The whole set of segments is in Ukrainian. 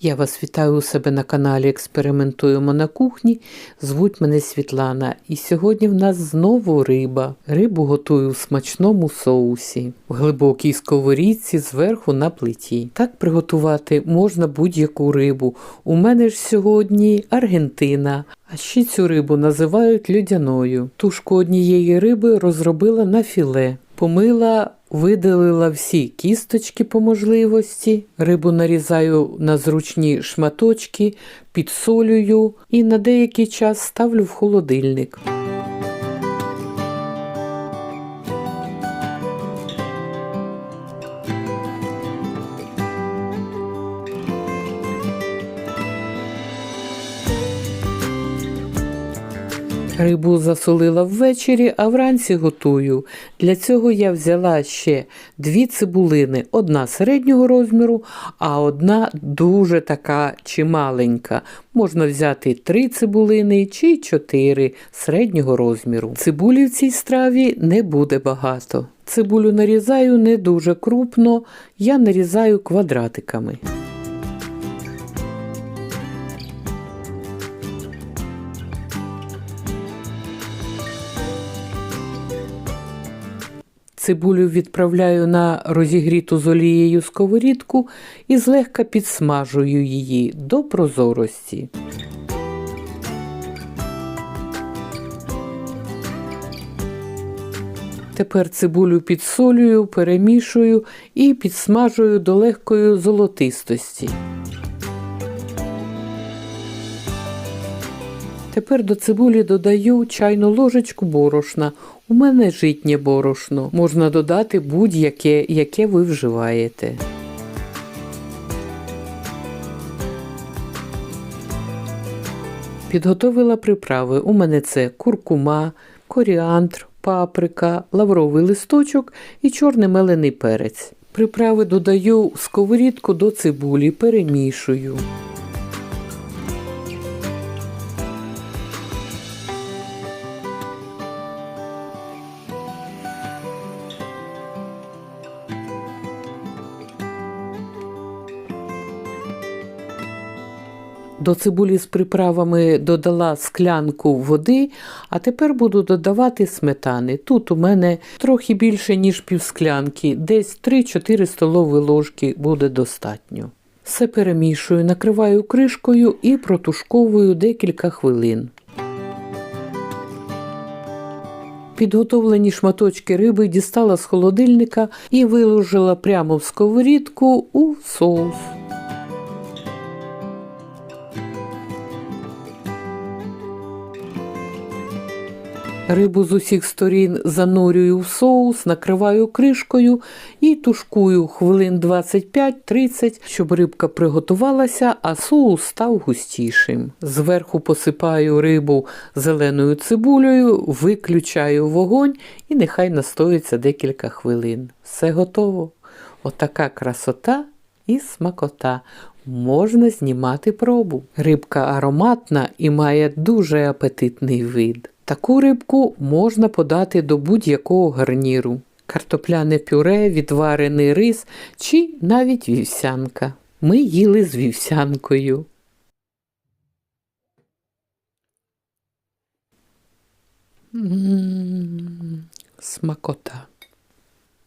Я вас вітаю у себе на каналі Експериментуємо на кухні. Звуть мене Світлана. І сьогодні в нас знову риба. Рибу готую в смачному соусі, в глибокій сковорідці зверху на плиті. Так приготувати можна будь-яку рибу. У мене ж сьогодні Аргентина. А ще цю рибу називають людяною. Тушку однієї риби розробила на філе. Помила, видалила всі кісточки по можливості, рибу нарізаю на зручні шматочки, підсолюю і на деякий час ставлю в холодильник. Рибу засолила ввечері, а вранці готую. Для цього я взяла ще дві цибулини, одна середнього розміру, а одна дуже така чималенька. Можна взяти три цибулини чи чотири середнього розміру. Цибулі в цій страві не буде багато. Цибулю нарізаю не дуже крупно, я нарізаю квадратиками. Цибулю відправляю на розігріту з олією сковорідку і злегка підсмажую її до прозорості. Тепер цибулю підсолюю, перемішую і підсмажую до легкої золотистості. Тепер до цибулі додаю чайну ложечку борошна. У мене житнє борошно. Можна додати будь-яке, яке ви вживаєте. Підготовила приправи. У мене це куркума, коріандр, паприка, лавровий листочок і чорний мелений перець. Приправи додаю в сковорідку до цибулі, перемішую. До цибулі з приправами додала склянку води, а тепер буду додавати сметани. Тут у мене трохи більше, ніж півсклянки, десь 3-4 столові ложки буде достатньо. Все перемішую, накриваю кришкою і протушковую декілька хвилин. Підготовлені шматочки риби дістала з холодильника і виложила прямо в сковорідку у соус. Рибу з усіх сторін занурюю в соус, накриваю кришкою і тушкую хвилин 25-30, щоб рибка приготувалася, а соус став густішим. Зверху посипаю рибу зеленою цибулею, виключаю вогонь і нехай настоїться декілька хвилин. Все готово. Отака красота і смакота. Можна знімати пробу. Рибка ароматна і має дуже апетитний вид. Таку рибку можна подати до будь-якого гарніру. Картопляне пюре, відварений рис чи навіть вівсянка. Ми їли з вівсянкою. М, Смакота.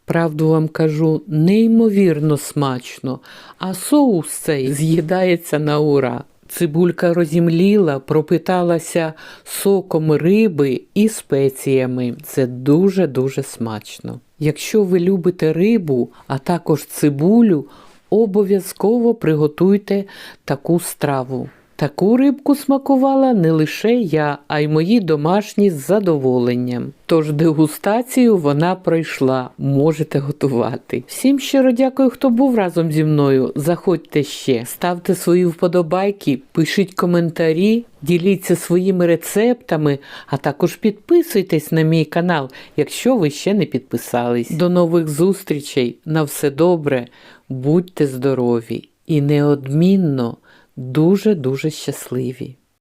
Правду вам кажу, неймовірно смачно, а соус цей з'їдається на ура. Цибулька розімліла, пропиталася соком риби і спеціями. Це дуже-дуже смачно. Якщо ви любите рибу, а також цибулю, обов'язково приготуйте таку страву. Таку рибку смакувала не лише я, а й мої домашні з задоволенням. Тож дегустацію вона пройшла, можете готувати. Всім щиро дякую, хто був разом зі мною. Заходьте ще, ставте свої вподобайки, пишіть коментарі, діліться своїми рецептами, а також підписуйтесь на мій канал, якщо ви ще не підписались. До нових зустрічей! На все добре, будьте здорові і неодмінно дуже-дуже щасливі.